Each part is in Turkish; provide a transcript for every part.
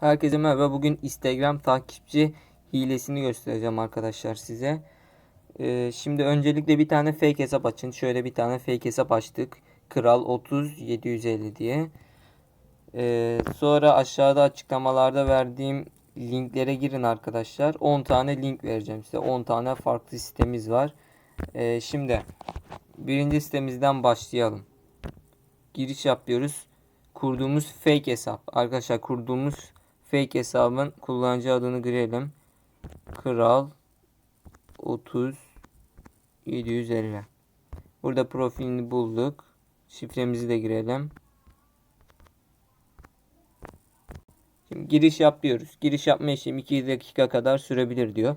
Herkese merhaba. Bugün Instagram takipçi hilesini göstereceğim arkadaşlar size. Ee, şimdi öncelikle bir tane fake hesap açın. Şöyle bir tane fake hesap açtık. Kral 30 750 diye. Ee, sonra aşağıda açıklamalarda verdiğim linklere girin arkadaşlar. 10 tane link vereceğim size. 10 tane farklı sitemiz var. Ee, şimdi birinci sitemizden başlayalım. Giriş yapıyoruz kurduğumuz fake hesap. Arkadaşlar kurduğumuz fake hesabın kullanıcı adını girelim. Kral 30 750. Burada profilini bulduk. Şifremizi de girelim. Şimdi giriş yapıyoruz. Giriş yapma işlemi 2 dakika kadar sürebilir diyor.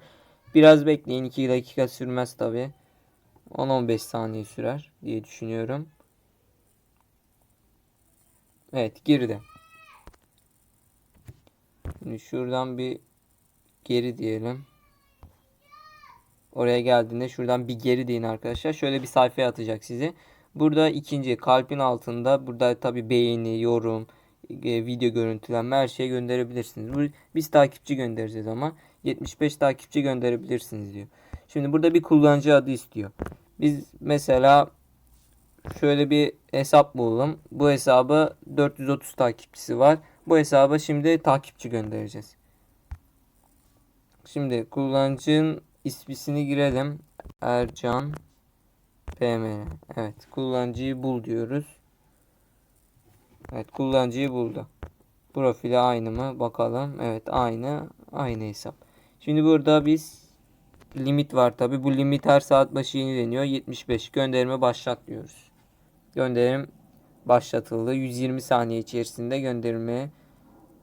Biraz bekleyin 2 dakika sürmez tabi. 10-15 saniye sürer diye düşünüyorum. Evet girdi. Şimdi şuradan bir geri diyelim. Oraya geldiğinde şuradan bir geri deyin arkadaşlar. Şöyle bir sayfaya atacak sizi. Burada ikinci kalbin altında burada tabi beğeni, yorum, e, video görüntülenme her şeyi gönderebilirsiniz. Biz takipçi göndereceğiz ama 75 takipçi gönderebilirsiniz diyor. Şimdi burada bir kullanıcı adı istiyor. Biz mesela şöyle bir hesap bulalım. Bu hesabı 430 takipçisi var. Bu hesaba şimdi takipçi göndereceğiz. Şimdi kullanıcının ismini girelim. Ercan PM. Evet kullanıcıyı bul diyoruz. Evet kullanıcıyı buldu. Profili aynı mı? Bakalım. Evet aynı. Aynı hesap. Şimdi burada biz limit var tabi. Bu limit her saat başı yenileniyor. 75 gönderme başlat diyoruz. Gönderim başlatıldı. 120 saniye içerisinde gönderme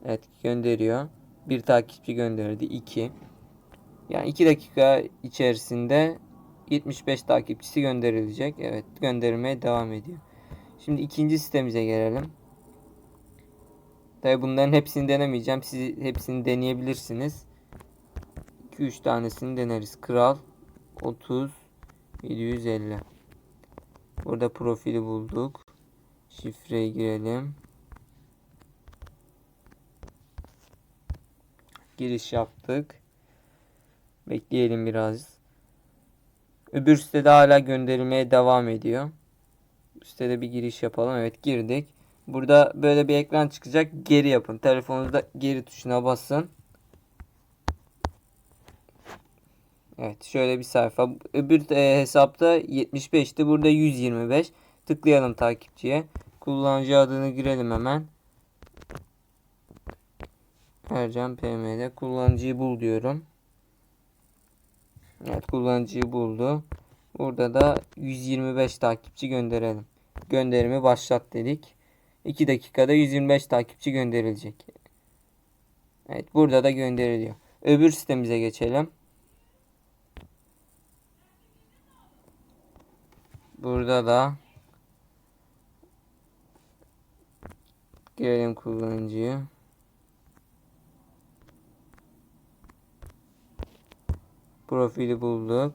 evet gönderiyor. Bir takipçi gönderdi. 2. Yani 2 dakika içerisinde 75 takipçisi gönderilecek. Evet göndermeye devam ediyor. Şimdi ikinci sitemize gelelim. Tabi bunların hepsini denemeyeceğim. Siz hepsini deneyebilirsiniz. 2-3 tanesini deneriz. Kral 30 750 Burada profili bulduk. Şifreyi girelim. Giriş yaptık. Bekleyelim biraz. Öbür sitede hala gönderilmeye devam ediyor. Sitede bir giriş yapalım. Evet girdik. Burada böyle bir ekran çıkacak. Geri yapın. Telefonunuzda geri tuşuna basın. Evet şöyle bir sayfa. Öbür e, hesapta 75'ti. Burada 125. Tıklayalım takipçiye. Kullanıcı adını girelim hemen. Ercan PM'de kullanıcıyı bul diyorum. Evet kullanıcıyı buldu. Burada da 125 takipçi gönderelim. Gönderimi başlat dedik. 2 dakikada 125 takipçi gönderilecek. Evet burada da gönderiliyor. Öbür sitemize geçelim. Burada da girelim kullanıcıyı. Profili bulduk.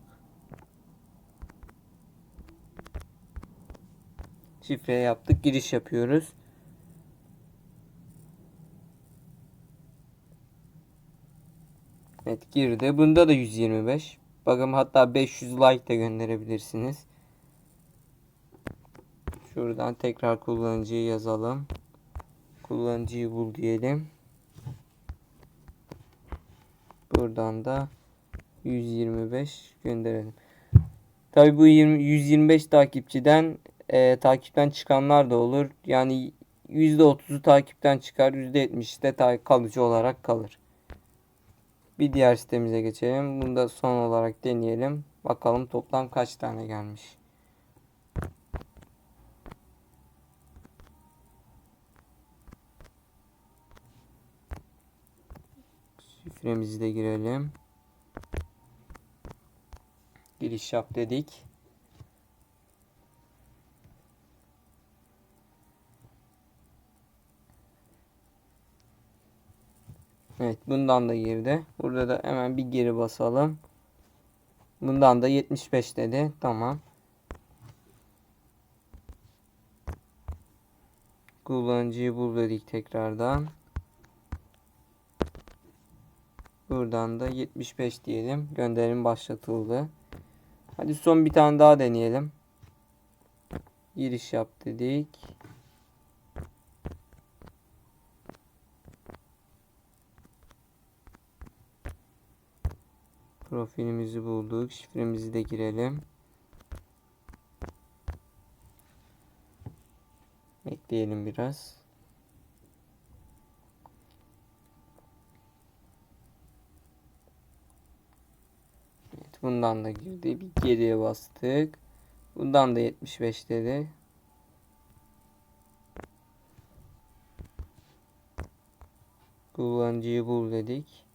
Şifre yaptık. Giriş yapıyoruz. Evet girdi. Bunda da 125. Bakın hatta 500 like de gönderebilirsiniz. Şuradan tekrar kullanıcıyı yazalım. Kullanıcıyı bul diyelim. Buradan da 125 gönderelim. Tabi bu 20, 125 takipçiden e, takipten çıkanlar da olur. Yani %30'u takipten çıkar. %70'i de kalıcı olarak kalır. Bir diğer sitemize geçelim. Bunu da son olarak deneyelim. Bakalım toplam kaç tane gelmiş. Şifremizi de girelim. Giriş yap dedik. Evet bundan da girdi. Burada da hemen bir geri basalım. Bundan da 75 dedi. Tamam. Kullanıcıyı bul dedik tekrardan. Buradan da 75 diyelim. Gönderim başlatıldı. Hadi son bir tane daha deneyelim. Giriş yap dedik. Profilimizi bulduk. Şifremizi de girelim. Bekleyelim biraz. Evet, bundan da girdi. Bir geriye bastık. Bundan da 75 dedi. Kullanıcıyı bul dedik.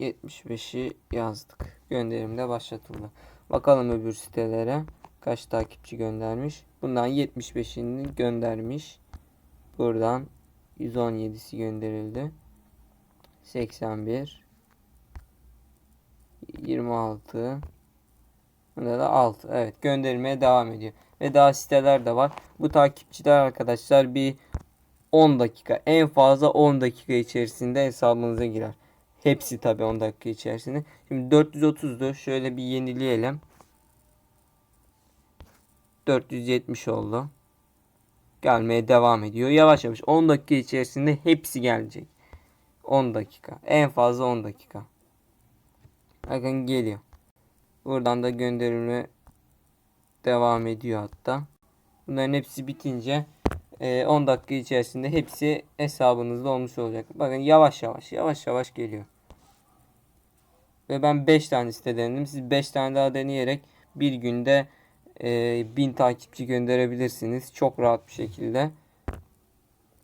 75'i yazdık. Gönderim de başlatıldı. Bakalım öbür sitelere kaç takipçi göndermiş. Bundan 75'ini göndermiş. Buradan 117'si gönderildi. 81 26 Bunda da 6. Evet göndermeye devam ediyor. Ve daha siteler de var. Bu takipçiler arkadaşlar bir 10 dakika en fazla 10 dakika içerisinde hesabınıza girer. Hepsi tabi 10 dakika içerisinde. Şimdi 430'du. Şöyle bir yenileyelim. 470 oldu. Gelmeye devam ediyor. Yavaş yavaş 10 dakika içerisinde hepsi gelecek. 10 dakika. En fazla 10 dakika. Bakın geliyor. Buradan da gönderime devam ediyor hatta. Bunların hepsi bitince 10 dakika içerisinde hepsi hesabınızda olmuş olacak. Bakın yavaş yavaş yavaş yavaş geliyor. Ve ben 5 tane site denedim. Siz 5 tane daha deneyerek bir günde 1000 takipçi gönderebilirsiniz. Çok rahat bir şekilde.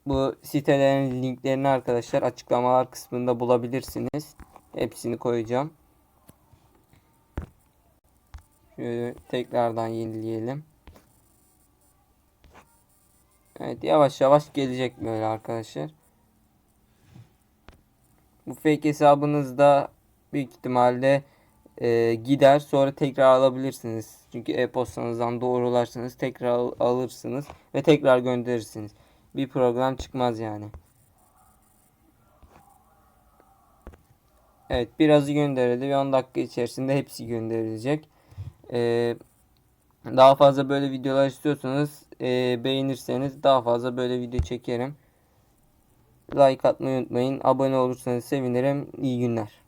Bu sitelerin linklerini arkadaşlar açıklamalar kısmında bulabilirsiniz. Hepsini koyacağım. Şöyle tekrardan yenileyelim. Evet yavaş yavaş gelecek böyle arkadaşlar. Bu fake hesabınızda büyük ihtimalle e, gider sonra tekrar alabilirsiniz. Çünkü e-postanızdan doğrularsanız tekrar al alırsınız ve tekrar gönderirsiniz. Bir program çıkmaz yani. Evet birazı gönderildi ve 10 dakika içerisinde hepsi gönderilecek. Ee, daha fazla böyle videolar istiyorsanız e, beğenirseniz daha fazla böyle video çekerim. Like atmayı unutmayın. Abone olursanız sevinirim. İyi günler.